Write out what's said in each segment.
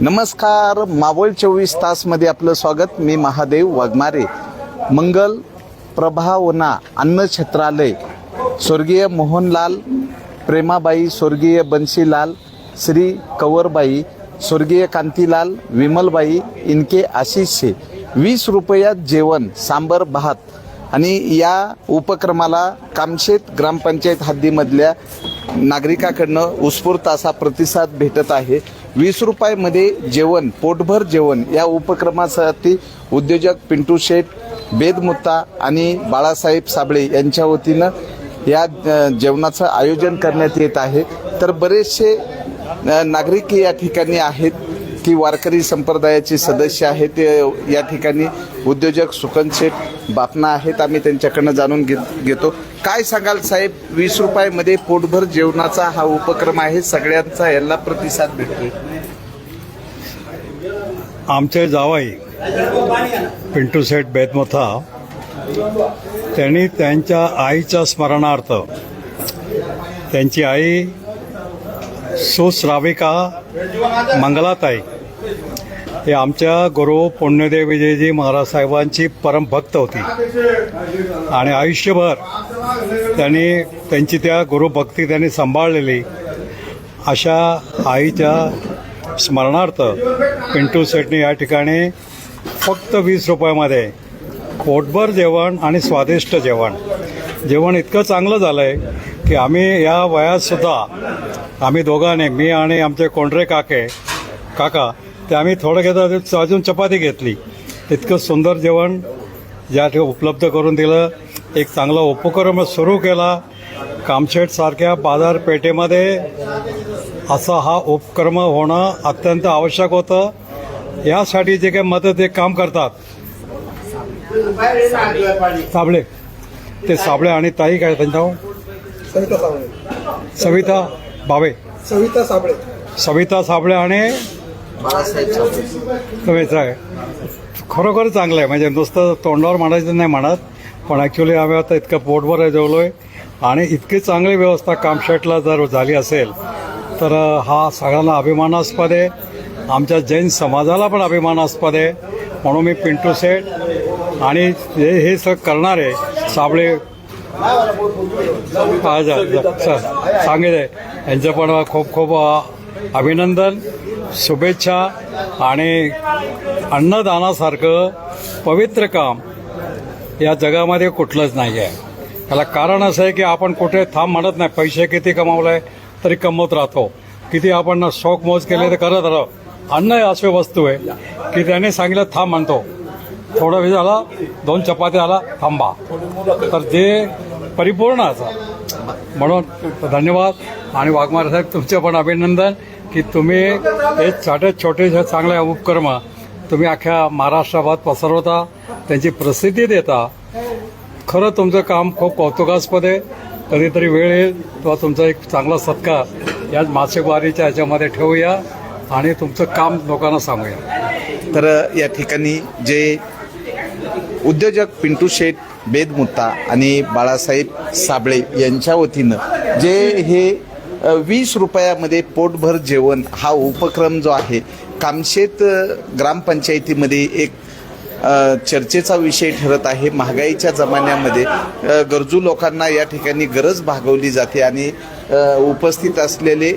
नमस्कार मावळ चोवीस तासमध्ये आपलं स्वागत. मी महादेव वाघमारे. मंगल प्रभावना अन्न छत्रालय. स्वर्गीय मोहनलाल प्रेमाबाई स्वर्गीय बन्सीलाल श्री कंवरबाई स्वर्गीय कांतीलाल विमलबाई इनके आशिष वीस रुपयात जेवण सांबर भात. आणि या उपक्रमाला कामशेत ग्रामपंचायत हद्दीमधल्या नागरिकाकडनं उत्स्फूर्त असा प्रतिसाद भेटत आहे. वीस रुपयामध्ये जेवण पोटभर जेवण या उपक्रमासाठी उद्योजक पिंटू शेठ बेदमुत्ता आणि बाळासाहेब साबळे यांच्या वतीनं या जेवणाचं आयोजन करण्यात येत आहे. तर बरेचसे नागरिक या ठिकाणी आहेत. की वारकरी संप्रदायाचे सदस्य आहेत ते या ठिकाणी उद्योजक सुकन शेठ बापना आहेत आम्ही त्यांच्याकडनं जाणून घेत घेतो. काय सांगाल साहेब वीस रुपयामध्ये पोटभर जेवणाचा हा उपक्रम आहे सगळ्यांचा याला प्रतिसाद भेटतो आमचे जावाई पिंटू सेठ बेदमथा त्यांनी त्यांच्या आईच्या स्मरणार्थ त्यांची आई सुश्राविका मंगलाताई. हे आमच्या गुरु पुण्यदेव विजयजी महाराज साहेबांची परमभक्त होती. आणि आयुष्यभर त्यांनी त्यांची त्या गुरुभक्ती त्यांनी सांभाळलेली. अशा आईच्या स्मरणार्थ पिंटू सेटने या ठिकाणी फक्त वीस रुपयामध्ये पोटभर जेवण आणि स्वादिष्ट जेवण. जेवण इतकं चांगलं झालं आहे की आम्ही या वयातसुद्धा आम्ही दोघांनी मी आणि आमचे कोंढरे काके काका ते आम्ही थोडं घेता अजून चपाती घेतली. इतकं सुंदर जेवण या ठिकाणी उपलब्ध करून दिलं. एक चांगला उपक्रम सुरू केला. कामशेटसारख्या बाजारपेठेमध्ये असा हा उपक्रम होणं अत्यंत आवश्यक होतं. यासाठी जे काही मदत हे काम करतात. साबळे. ते साबळे आणि ताई काय त्यांच्या सविता. साबळे सविता भावे सविता साबळे सविता साबळे. आणि आहे. खरोखर चांगलं आहे. म्हणजे नुसतं तोंडावर म्हणायचं नाही म्हणत पण ॲक्च्युली आम्ही आता इतकं पोटभर जेवलो आहे आणि इतकी चांगली व्यवस्था कामशेटला जर झाली असेल तर हा सगळ्यांना अभिमानास्पद आहे. आमच्या जैन समाजाला पण अभिमानास्पद आहे. म्हणून मी पिंटू सेठ आणि हे हे सगळं करणारे साबळे सांगितले यांचं पण खूप खूप अभिनंदन शुभेच्छा आणि अन्नदानासारखं पवित्र काम या जगामध्ये कुठलंच नाही आहे त्याला कारण असं आहे की आपण कुठे थांब म्हणत नाही. पैसे किती कमावले तरी कमवत राहतो. किती आपण शौक मोज केले तर करत राहतो. अन्न हे अशी वस्तू आहे की त्याने सांगितलं थांब म्हणतो. थोडा वेळ झाला दोन चपात्या आला थांबा. तर जे परिपूर्ण असा. म्हणून धन्यवाद. आणि वाघमारे साहेब तुमचे पण अभिनंदन की तुम्ही हे छोटे छोटे चांगले उपक्रम तुम्ही अख्ख्या महाराष्ट्राबाद पसरवता त्यांची प्रसिद्धी देता. खरं तुमचं काम खूप कौतुकास्पद आहे. कधीतरी वेळ येईल तेव्हा तुमचा एक चांगला सत्कार या मासेमारीच्या ह्याच्यामध्ये ठेवूया आणि तुमचं काम लोकांना सांगूया. तर या ठिकाणी जे उद्योजक पिंटू शेठ बेदमुत्ता आणि बाळासाहेब साबळे यांच्या वतीनं जे हे वीस रुपयामध्ये पोटभर जेवण हा उपक्रम जो आहे कामशेत ग्रामपंचायतीमध्ये एक चर्चेचा विषय ठरत आहे. महागाईच्या जमान्यामध्ये गरजू लोकांना या ठिकाणी गरज भागवली जाते आणि उपस्थित असलेले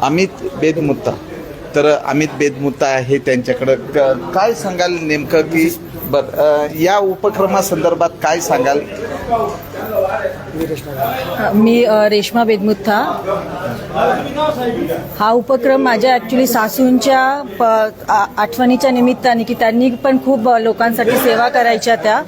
अमित बेदमुत्ता तर अमित बेदमुत्ता आहे त्यांच्याकडं. काय सांगाल नेमकं की बर या उपक्रमासंदर्भात काय सांगाल? मी रेश्मा बेदमुत्था हा उपक्रम माझ्या ॲक्च्युली सासूंच्या प आ- आठवणीच्या निमित्ताने की त्यांनी पण खूप लोकांसाठी सेवा करायच्या त्या.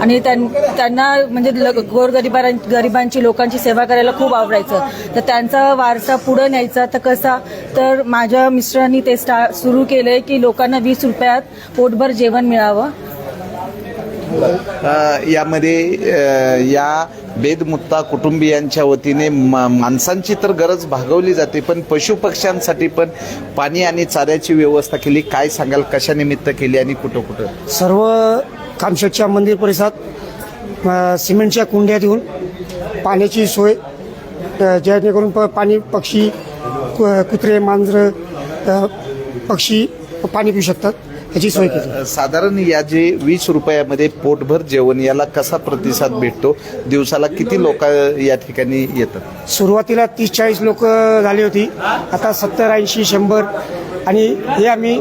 आणि त्यां- त्यांना म्हणजे ल- गोरगरिबां गरिबांची लोकांची सेवा करायला खूप आवडायचं. तर त्यांचा वारसा पुढं न्यायचा. तर कसा तर माझ्या मिस्टरांनी ते स्टा सुरू केलं की लोकांना वीस रुपयात पोटभर जेवण मिळावं. यामध्ये या बेदमुत्ता कुटुंबियांच्या वतीने मा- माणसांची तर गरज भागवली जाते पण पशुपक्ष्यांसाठी पण पाणी आणि चाऱ्याची व्यवस्था केली. काय सांगाल कशा निमित्त केली आणि कुठं कुठं? सर्व कामशेटच्या मंदिर परिसरात सिमेंटच्या कुंड्या देऊन पाण्याची सोय जेणेकरून प पाणी पक्षी कु- कुत्रे मांजरं पक्षी पाणी पिऊ शकतात. याची सोय केली. साधारण या जे वीस रुपयामध्ये पोटभर जेवण याला कसा प्रतिसाद भेटतो? दिवसाला किती लोक या ठिकाणी येतात? सुरुवातीला तीस चाळीस लोक झाली होती. आता सत्तर ऐंशी शंभर. आणि हे आम्ही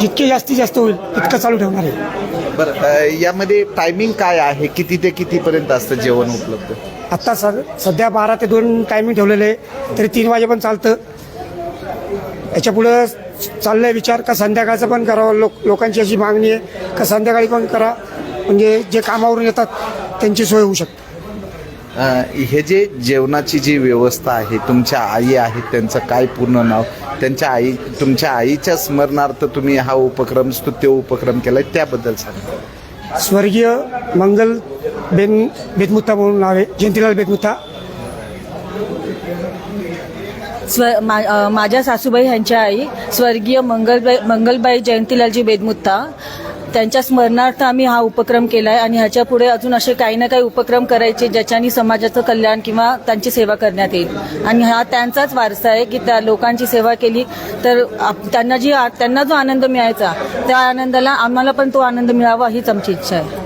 जितके जास्तीत जास्त होईल तितकं चालू ठेवणार आहे. बरं यामध्ये टायमिंग काय आहे? किती ते कितीपर्यंत असतं जेवण उपलब्ध? आत्ता सर सध्या बारा ते दोन टायमिंग ठेवलेलं आहे तरी तीन वाजे पण चालतं. याच्यापुढं चाललंय विचार. का संध्याकाळचं पण करावं? लोक लोकांची अशी मागणी आहे. का संध्याकाळी पण करा? म्हणजे जे कामावरून येतात त्यांची सोय होऊ शकते. हे जे जेवणाची जी व्यवस्था आहे तुमच्या आई आहेत त्यांचं काय पूर्ण नाव? त्यांच्या आई तुमच्या आईच्या स्मरणार्थ तुम्ही हा उपक्रम स्तुत्य उपक्रम केलाय त्याबद्दल सांगा. स्वर्गीय मंगल बेन बेदमुत्ता म्हणून नाव आहे. जयंतीलाल बेदमुत्ता स्व मा, माझ्या सासूबाई ह्यांच्या आई स्वर्गीय मंगलबाई मंगलबाई जयंतीलालजी बेदमुत्ता. त्यांच्या स्मरणार्थ आम्ही हा उपक्रम केला आहे आणि ह्याच्या पुढे अजून असे काही ना काही उपक्रम करायचे ज्याच्यानी समाजाचं कल्याण किंवा त्यांची सेवा करण्यात येईल. आणि हा त्यांचाच वारसा आहे की त्या लोकांची सेवा केली तर आप- त्यांना जी आ- त्यांना जो आनंद मिळायचा त्या आनंदाला आम्हाला पण तो आनंद मिळावा हीच आमची इच्छा आहे.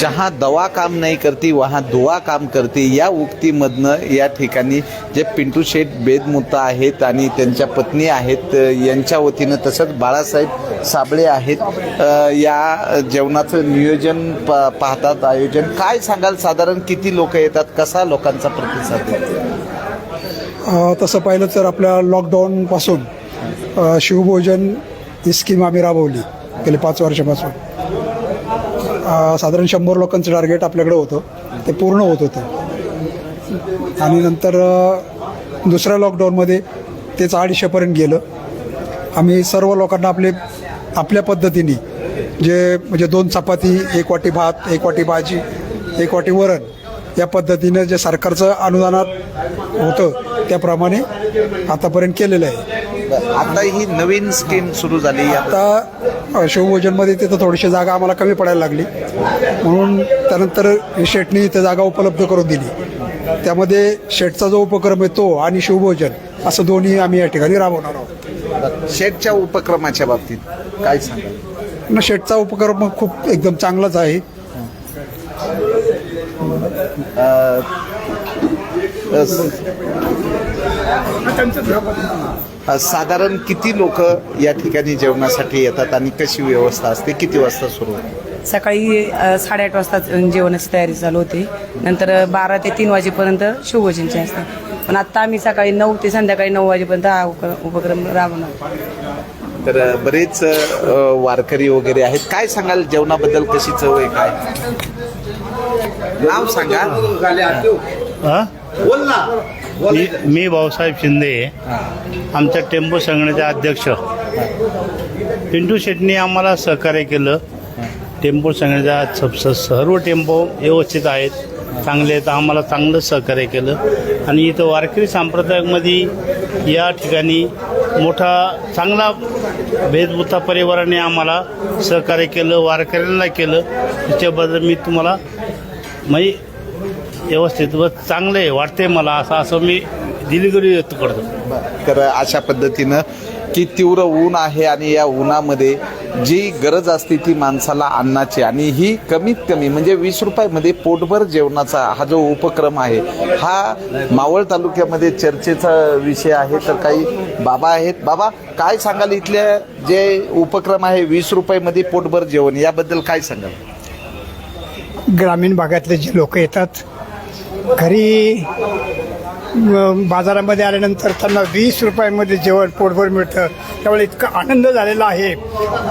जहाँ दवा काम नाही करती वहाँ दुवा काम करते या उक्तीमधनं या ठिकाणी जे पिंटू शेठ बेदमुता आहेत आणि त्यांच्या पत्नी आहेत यांच्या वतीनं तसंच बाळासाहेब साबळे आहेत या जेवणाचं नियोजन प- पाहतात आयोजन. काय सांगाल? साधारण किती लोक येतात? कसा लोकांचा प्रतिसाद आहे? तसं पाहिलं तर आपल्या लॉकडाऊनपासून शिवभोजन ही स्कीम आम्ही राबवली गेले पाच वर्षापासून. साधारण शंभर लोकांचं टार्गेट आपल्याकडे होतं. ते पूर्ण होत होतं. आणि नंतर दुसऱ्या लॉकडाऊनमध्ये तेच अडीचशेपर्यंत गेलं. आम्ही सर्व लोकांना आपले आपल्या पद्धतीने जे म्हणजे दोन चपाती एक वाटी भात एक वाटी भाजी एक वाटी वरण या पद्धतीनं जे सरकारचं अनुदानात होतं त्याप्रमाणे आतापर्यंत केलेलं आहे. आता ही नवीन स्कीम सुरू झाली. आता शिवभोजनमध्ये तिथं थोडीशी जागा आम्हाला कमी पडायला लागली. म्हणून त्यानंतर शेटनी इथं जागा उपलब्ध करून दिली. त्यामध्ये शेटचा जो उपक्रम आहे तो आणि शिवभोजन असं दोन्ही आम्ही या ठिकाणी राबवणार आहोत. शेठच्या उपक्रमाच्या बाबतीत काय सांगाल? न शेटचा उपक्रम खूप एकदम चांगलाच आहे. अ, स- अ, साधारण किती लोक या ठिकाणी जेवणासाठी येतात आणि कशी व्यवस्था असते? किती वाजता सुरू होते? सकाळी अ, साडेआठ वाजता जेवणाची तयारी चालू होते. नंतर बारा ते तीन वाजेपर्यंत शिवभोजनचे असते पण आता आम्ही सकाळी नऊ ते संध्याकाळी नऊ वाजेपर्यंत हा उप- उपक्रम राबवणार तर बरेच अ, वारकरी वगैरे आहेत. काय सांगाल? जेवणाबद्दल कशी चव आहे? काय? नाव सांगा. हा? मी मी भाऊसाहेब शिंदे आमच्या टेम्पो संघटनेचे अध्यक्ष. पिंटू शेटनी आम्हाला सहकार्य केलं. टेम्पो संघटनेचा स- स- सर्व टेम्पो व्यवस्थित आहेत चांगले आहेत आम्हाला चांगलं सहकार्य केलं. आणि इथं वारकरी संप्रदायामध्ये या ठिकाणी मोठा चांगला भेदभूता परिवाराने आम्हाला सहकार्य केलं वारकऱ्यांना केलं. त्याच्याबद्दल मी तुम्हाला म्हणजे व्यवस्थित व चांगलं आहे वाटते मला असं असं मी दिलगिरी व्यक्त करतो. तर अशा पद्धतीनं की तीव्र ऊन आहे आणि या उन्हामध्ये जी गरज असते ती माणसाला अन्नाची आणि ही कमीत कमी म्हणजे वीस रुपयामध्ये पोटभर जेवणाचा हा जो उपक्रम आहे हा मावळ तालुक्यामध्ये चर्चेचा विषय आहे. तर काही बाबा आहेत. बाबा काय सांगाल इथल्या जे उपक्रम आहे वीस रुपयामध्ये पोटभर जेवण याबद्दल काय सांगाल? ग्रामीण भागातले जे लोक येतात घरी बाजारामध्ये आल्यानंतर त्यांना वीस रुपयामध्ये जेवण पोटभर मिळतं. त्यामुळे इतका आनंद झालेला आहे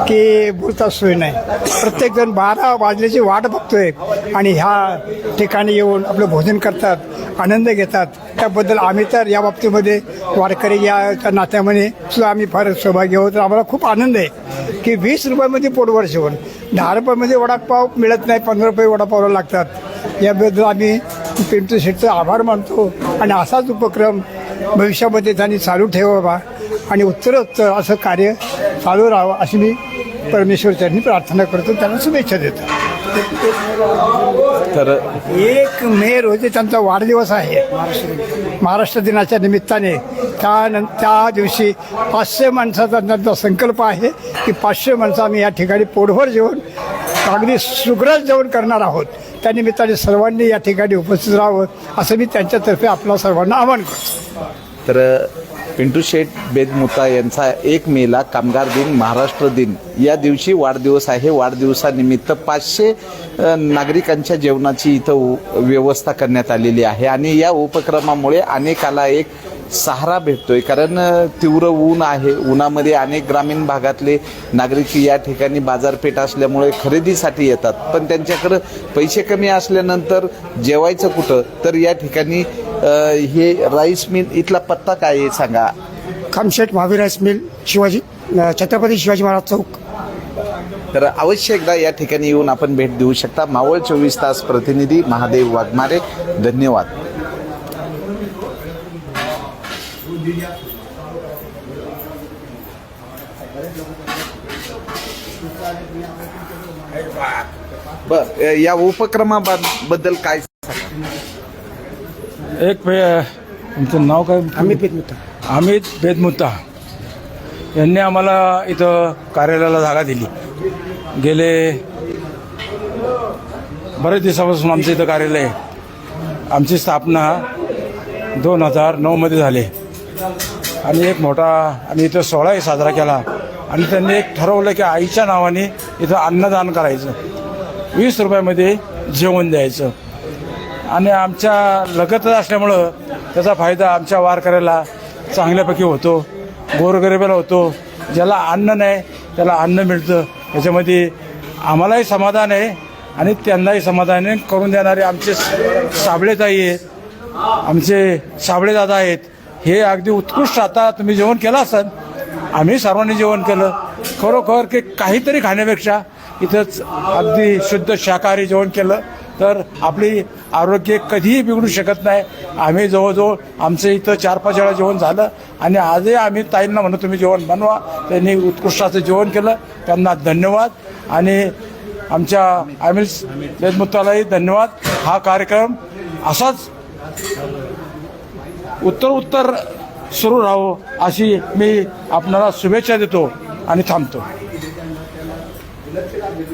की बोलता सोय नाही. प्रत्येकजण बारा वाजल्याची वाट बघतोय आणि ह्या ठिकाणी येऊन आपलं भोजन करतात आनंद घेतात. त्याबद्दल आम्ही तर या बाबतीमध्ये वारकरी या नात्यामध्ये सुद्धा आम्ही फार सहभागी आहोत. तर आम्हाला खूप आनंद आहे. की वीस रुपयामध्ये पोटभर जेवण. दहा रुपयामध्ये वडापाव मिळत नाही पंधरा रुपये वडापावला लागतात. याबद्दल आम्ही पिंटू शेठचा आभार मानतो. आणि असाच उपक्रम भविष्यामध्ये त्यांनी चालू ठेवावा आणि उत्तरोत्तर असं कार्य चालू राहावं अशी मी परमेश्वर त्यांनी प्रार्थना करतो त्यांना शुभेच्छा देतो. तर एक मे रोजी त्यांचा वाढदिवस आहे. महाराष्ट्र दिनाच्या निमित्ताने त्यानंतर त्या दिवशी पाचशे माणसाचा त्यांचा संकल्प आहे की पाचशे माणसं आम्ही या ठिकाणी पोटभर जेवण अगदी सुग्रज जेवण करणार आहोत. त्यानिमित्ताने सर्वांनी या ठिकाणी उपस्थित राहावं असं मी त्यांच्यातर्फे आपल्या सर्वांना आवाहन करतो. तर पिंटू शेठ बेदमुता यांचा एक मेला कामगार दिन महाराष्ट्र दिन. या दिवशी वाढदिवस आहे. वाढदिवसानिमित्त पाचशे नागरिकांच्या जेवणाची इथं व्यवस्था करण्यात आलेली आहे. आणि या उपक्रमामुळे अनेकाला एक सहारा भेटतोय. कारण तीव्र ऊन आहे. उन्हामध्ये अनेक ग्रामीण भागातले नागरिक या ठिकाणी बाजारपेठ असल्यामुळे खरेदीसाठी येतात. पण त्यांच्याकडं पैसे कमी असल्यानंतर जेवायचं कुठं? तर या ठिकाणी हे राईस मिल इथला पत्ता काय आहे सांगा? Khamshet Mahavir rice mill Shivaji Chhatrapati Shivaji Maharaj chowk. तर अवश्य एकदा या ठिकाणी येऊन आपण भेट देऊ शकता. मावळ चोवीस तास प्रतिनिधी महादेव वाघमारे. धन्यवाद. बर या उपक्रमाबद्दल काय एक पे तुमचं नाव काय? अमित बेदमुता अमित बेदमुत्ता. यांनी आम्हाला इथं कार्यालयाला जागा दिली. गेले बरेच दिवसापासून आमचं इथं कार्यालय आहे. आमची स्थापना दोन हजार नऊमध्ये झाली. आणि एक मोठा आणि इथं सोहळाही साजरा केला. आणि त्यांनी एक ठरवलं की आईच्या नावाने इथं अन्नदान करायचं. वीस रुपयामध्ये जेवण द्यायचं. आणि आमच्या लगतच असल्यामुळं त्याचा फायदा आमच्या वारकऱ्याला चांगल्यापैकी होतो. गोरगरिबाला होतो. ज्याला अन्न नाही त्याला अन्न मिळतं. याच्यामध्ये आम्हालाही समाधान आहे आणि त्यांनाही समाधान करून देणारे आमचे साबळेताई आहेत आमचे साबळेदादा आहेत हे अगदी उत्कृष्ट आता तुम्ही जेवण केलं असाल. आम्ही सर्वांनी जेवण केलं. खरोखर की काहीतरी खाण्यापेक्षा इथंच अगदी शुद्ध शाकाहारी जेवण केलं. तर आपली आरोग्य कधीही बिघडू शकत नाही. आम्ही जवळजवळ आमचं इथं चार पाच वेळा जेवण झालं आणि आजही आम्ही ताईंना म्हणून तुम्ही जेवण बनवा. त्यांनी उत्कृष्टाचं जेवण केलं. त्यांना धन्यवाद. आणि आमच्या अमिल देशमुक्तालाही धन्यवाद. हा कार्यक्रम असाच उत्तर उत्तर सुरू राहो अशी मी आपणाला शुभेच्छा देतो आणि थांबतो.